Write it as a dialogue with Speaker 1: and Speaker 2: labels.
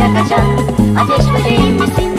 Speaker 1: Kovaladıkça kaçan, ateş böceğim misin?